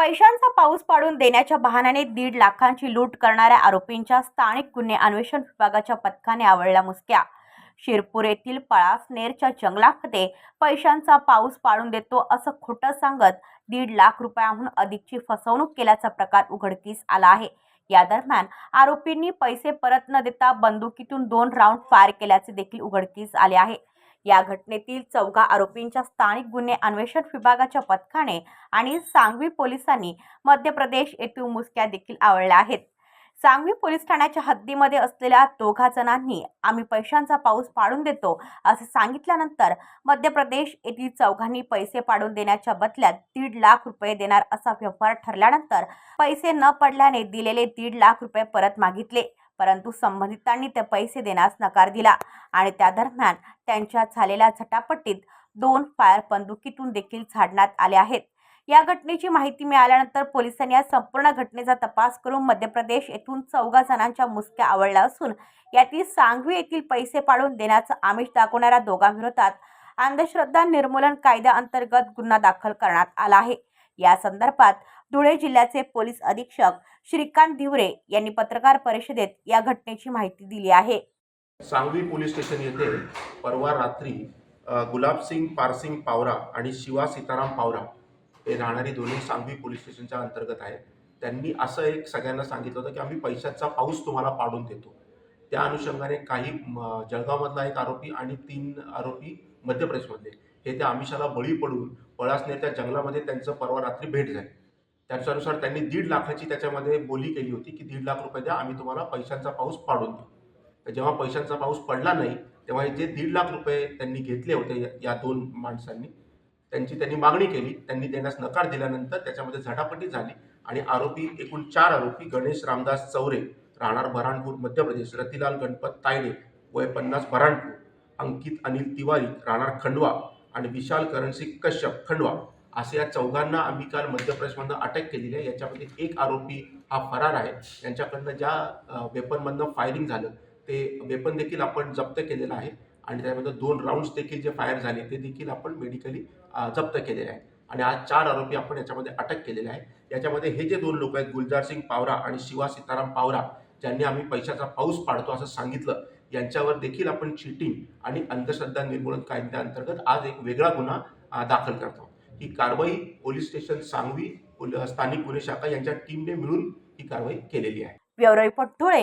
पैशांचा पाऊस पाडून देण्याच्या बहाण्याने दीड लाखांची लूट करणाऱ्या आरोपींच्या स्थानिक गुन्हे अन्वेषण विभागाच्या पथकाने आवळल्या मुसक्या. शिरपूर येथील पळासनेरच्या जंगलामध्ये पैशांचा पाऊस पाडून देतो असं खोटं सांगत दीड लाख रुपयाहून अधिकची फसवणूक केल्याचा प्रकार उघडकीस आला आहे. या दरम्यान आरोपींनी पैसे परत न देता बंदुकीतून दोन राऊंड फायर केल्याचे देखील उघडकीस आले आहे. या घटनेतील चौघा आरोपींच्या स्थानिक गुन्हे अन्वेषण विभागाच्या पथकाने आणि सांगवी पोलिसांनी मध्य प्रदेश येथील मुसक्या देखील आवळल्या आहेत. सांगवी पोलीस ठाण्याच्या हद्दीमध्ये असलेल्या दोघा जणांनी आम्ही पैशांचा पाऊस पाडून देतो असे सांगितल्यानंतर मध्य प्रदेश येथील चौघांनी पैसे पाडून देण्याच्या बदल्यात दीड लाख रुपये देणार असा व्यवहार ठरल्यानंतर पैसे न पडल्याने दिलेले दीड लाख रुपये परत मागितले परंतु संबंधितांनी ते पैसे देण्यास नकार दिला आणि त्या दरम्यान त्यांच्या झालेल्या झटापटीत दोन फायर बंदुकीतून देखील झाडण्यात आले आहेत. या घटनेची माहिती मिळाल्यानंतर पोलिसांनी या संपूर्ण घटनेचा तपास करून मध्य प्रदेश येथून चौघा जणांच्या मुसक्या आवडल्या असून यातील सांगवी येथील पैसे पाडून देण्याचं आमिष दाखवणाऱ्या दोघांविरोधात अंधश्रद्धा निर्मूलन कायद्याअंतर्गत गुन्हा दाखल करण्यात आला आहे. या संदर्भात धुळे जिल्ह्याचे पोलीस अधीक्षक श्रीकांत धिवरे यांनी पत्रकार परिषदेत या घटनेची माहिती दिली आहे. सांगवी पोलीस स्टेशन येथे परवा रात्री गुलाबसिंग पारसिंग पावरा आणि शिवा सीताराम पावरा हे राहणारी दोन्ही सांगवी पोलीस स्टेशनच्या अंतर्गत आहेत. त्यांनी असं एक सगळ्यांना सांगितलं होतं की आम्ही पैशाचा पाऊस तुम्हाला पाडून देतो. त्या अनुषंगाने काही जळगावमधला एक आरोपी आणि तीन आरोपी मध्य प्रदेशमधले. हे त्या आमिषाला बळी पडून पळासनेरच्या जंगलामध्ये त्यांचं परवा रात्री भेट झाली. त्याच्यानुसार त्यांनी दीड लाखाची त्याच्यामध्ये बोली केली होती की दीड लाख रुपये द्या आम्ही तुम्हाला पैशांचा पाऊस पाडून देऊ. जेव्हा पैशांचा पाऊस पडला नाही तेव्हा जे दीड लाख रुपये त्यांनी घेतले होते या- दोन माणसांनी त्यांची त्यांनी मागणी केली त्यांनी देण्यास नकार दिल्यानंतर त्याच्यामध्ये झटापटी झाली आणि आरोपी एकूण चार आरोपी गणेश रामदास चौरे राहणार बऱ्हाणपूर मध्य प्रदेश रतिलाल गणपत तायडे वय पन्नास बऱ्हाणपूर अंकित अनिल तिवारी राहणार खंडवा आणि विशाल करणसिंग कश्यप खंडवा असे या चौघांना आम्ही काल मध्य प्रदेशमधनं अटक केलेली आहे. याच्यामध्ये एक आरोपी हा फरार आहे. यांच्याकडनं ज्या वेपनमधनं फायरिंग झालं ते वेपन देखील आपण जप्त केलेलं आहे. आणि त्यामध्ये दोन राऊंड्स देखील जे फायर झाले ते देखील आपण मेडिकली जप्त केलेले आहे. आणि आज चार आरोपी आपण याच्यामध्ये अटक केलेले आहे. याच्यामध्ये हे जे दोन लोक आहेत गुलजार सिंग पावरा आणि शिवा सीताराम पावरा ज्यांनी आम्ही पैशाचा पाऊस पाडतो असं सांगितलं यांच्यावर देखील आपण चिटिंग आणि अंधश्रद्धा निर्मूलन कायद्याअंतर्गत आज एक वेगळा गुन्हा दाखल करतो. ही कारवाई पोलीस स्टेशन सांगवी स्थानिक गुन्हे शाखा यांच्या टीमने मिळून ही कारवाई केलेली आहे. Bureau report Dhule.